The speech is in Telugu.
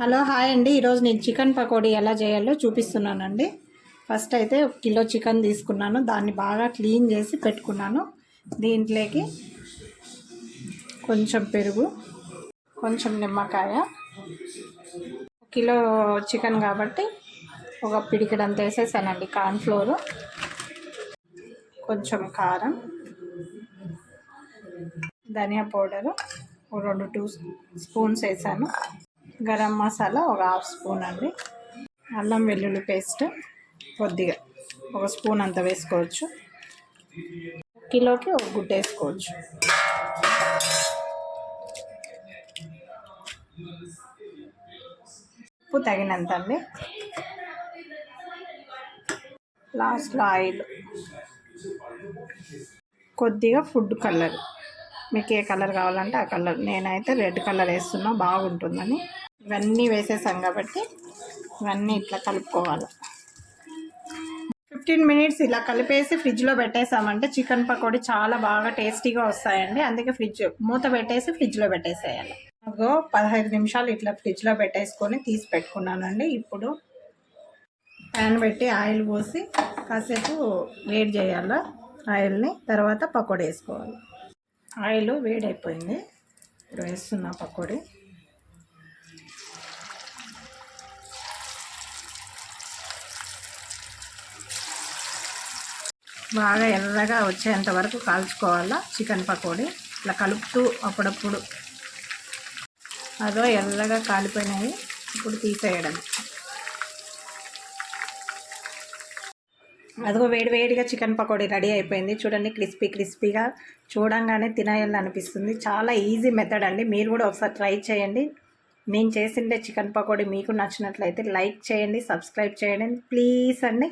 హలో హాయ్ అండి. ఈరోజు నేను చికెన్ పకోడీ ఎలా చేయాలో చూపిస్తున్నానండి. ఫస్ట్ అయితే ఒక కిలో చికెన్ తీసుకున్నాను. దాన్ని బాగా క్లీన్ చేసి పెట్టుకున్నాను. దీంట్లోకి కొంచెం పెరుగు కొంచెం నిమ్మకాయ కిలో చికెన్ కాబట్టి ఒక పిడికిడంత వేసేసానండి కార్న్ఫ్లోరు కొంచెం కారం ధనియా పౌడరు ఒక రెండు టూ స్పూన్స్ వేసాను. గరం మసాలా ఒక హాఫ్ స్పూన్ అండి. అల్లం వెల్లుల్లి పేస్ట్ కొద్దిగా ఒక స్పూన్ అంత వేసుకోవచ్చు. కిలోకి ఒక గుడ్డ వేసుకోవచ్చు. ఉప్పు తగినంత అండి. లాస్ట్లో ఆయిల్. కొద్దిగా ఫుడ్ కలర్. మీకు ఏ కలర్ కావాలంటే ఆ కలర్. నేనైతే రెడ్ కలర్ వేస్తున్నా బాగుంటుందని. ఇవన్నీ వేసేసాం కాబట్టి ఇవన్నీ ఇట్లా కలుపుకోవాలి. ఫిఫ్టీన్ మినిట్స్ ఇలా కలిపేసి ఫ్రిడ్జ్లో పెట్టేసామంటే చికెన్ పకోడీ చాలా బాగా టేస్టీగా వస్తాయండి. అందుకే ఫ్రిడ్జ్ మూత పెట్టేసి ఫ్రిడ్జ్లో పెట్టేసేయాలి. అగో పదహైదు నిమిషాలు ఇట్లా ఫ్రిడ్జ్లో పెట్టేసుకొని తీసి పెట్టుకున్నానండి. ఇప్పుడు ప్యాన్ పెట్టి ఆయిల్ పోసి కాసేపు వేడి చేయాలి ఆయిల్ని. తర్వాత పకోడీ వేసుకోవాలి. ఆయిల్ వేడైపోయింది. ఇప్పుడు వేస్తున్నా పకోడీ. బాగా ఎర్రగా వచ్చేంత వరకు కాల్చుకోవాలా చికెన్ పకోడీ. ఇట్లా కలుపుతూ అప్పుడప్పుడు అదో ఎర్రగా కాలిపోయినాయి. ఇప్పుడు తీసేయడం. అదిగో వేడి వేడిగా చికెన్ పకోడీ రెడీ అయిపోయింది. చూడండి క్రిస్పీ క్రిస్పీగా చూడంగానే తినేయాలని అనిపిస్తుంది చాలా ఈజీ మెథడ్ అండి. మీరు కూడా ఒకసారి ట్రై చేయండి. నేను చేసిండే చికెన్ పకోడీ. మీకు నచ్చినట్లయితే లైక్ చేయండి సబ్స్క్రైబ్ చేయండి. ప్లీజ్ అండి.